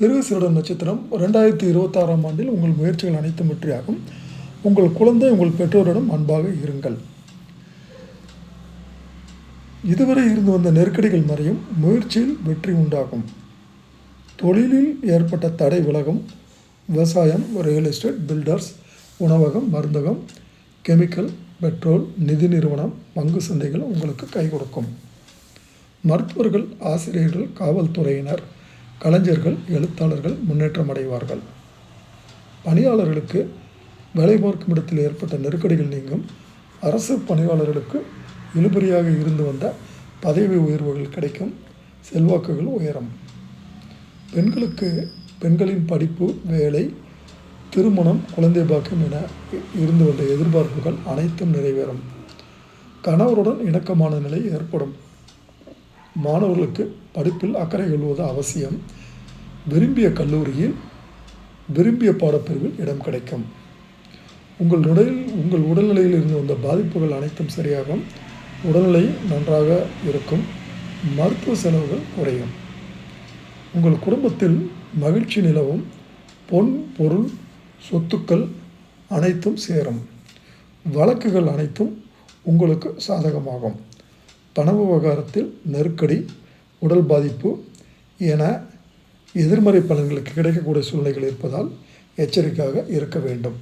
மிருகசீரட நட்சத்திரம் ரெண்டாயிரத்தி இருபத்தாறாம் ஆண்டில் உங்கள் முயற்சிகள் அனைத்தும் வெற்றியாகும். உங்கள் குழந்தை உங்கள் பெற்றோரிடம் அன்பாக இருங்கள். இதுவரை இருந்து வந்த நெருக்கடிகள் மறையும். முயற்சியில் வெற்றி உண்டாகும். தொழிலில் ஏற்பட்ட தடை விலகும். விவசாயம் ரியல் எஸ்டேட் பில்டர்ஸ் உணவகம் மருந்தகம் கெமிக்கல் பெட்ரோல் நிதி நிறுவனம் பங்கு சந்தைகள் உங்களுக்கு கை கொடுக்கும். மருத்துவர்கள் ஆசிரியர்கள் காவல்துறையினர் கலைஞர்கள் எழுத்தாளர்கள் முன்னேற்றம் அடைவார்கள். பணியாளர்களுக்கு வேலை பார்க்கும் இடத்தில் ஏற்பட்ட நெருக்கடிகள் நீங்கும். அரசு பணியாளர்களுக்கு இழுபறியாக இருந்து வந்த பதவி உயர்வுகள் கிடைக்கும். செல்வாக்குகள் உயரும். பெண்களுக்கு பெண்களின் படிப்பு வேலை திருமணம் குழந்தை பாக்கியம் என இருந்து வந்த எதிர்பார்ப்புகள் அனைத்தும் நிறைவேறும். கணவருடன் இணக்கமான நிலை ஏற்படும். மாணவர்களுக்கு படிப்பில் அக்கறை கொள்வது அவசியம். விரும்பிய கல்லூரியில் விரும்பிய பாடப்பிரிவில் இடம் கிடைக்கும். உங்கள் உடலில் உங்கள் உடல்நிலையில் இருந்து வந்த பாதிப்புகள் அனைத்தும் சரியாகும். உடல்நிலை நன்றாக இருக்கும். மருத்துவ செலவுகள் குறையும். உங்கள் குடும்பத்தில் மகிழ்ச்சி நிலவும். பொன் பொருள் சொத்துக்கள் அனைத்தும் சேரும். வழக்குகள் அனைத்தும் உங்களுக்கு சாதகமாகும். பண விவகாரத்தில் நெருக்கடி உடல் பாதிப்பு என எதிர்மறை பலன்களுக்கு கிடைக்கக்கூடிய சூழ்நிலைகள் இருப்பதால் எச்சரிக்கையாக இருக்க வேண்டும்.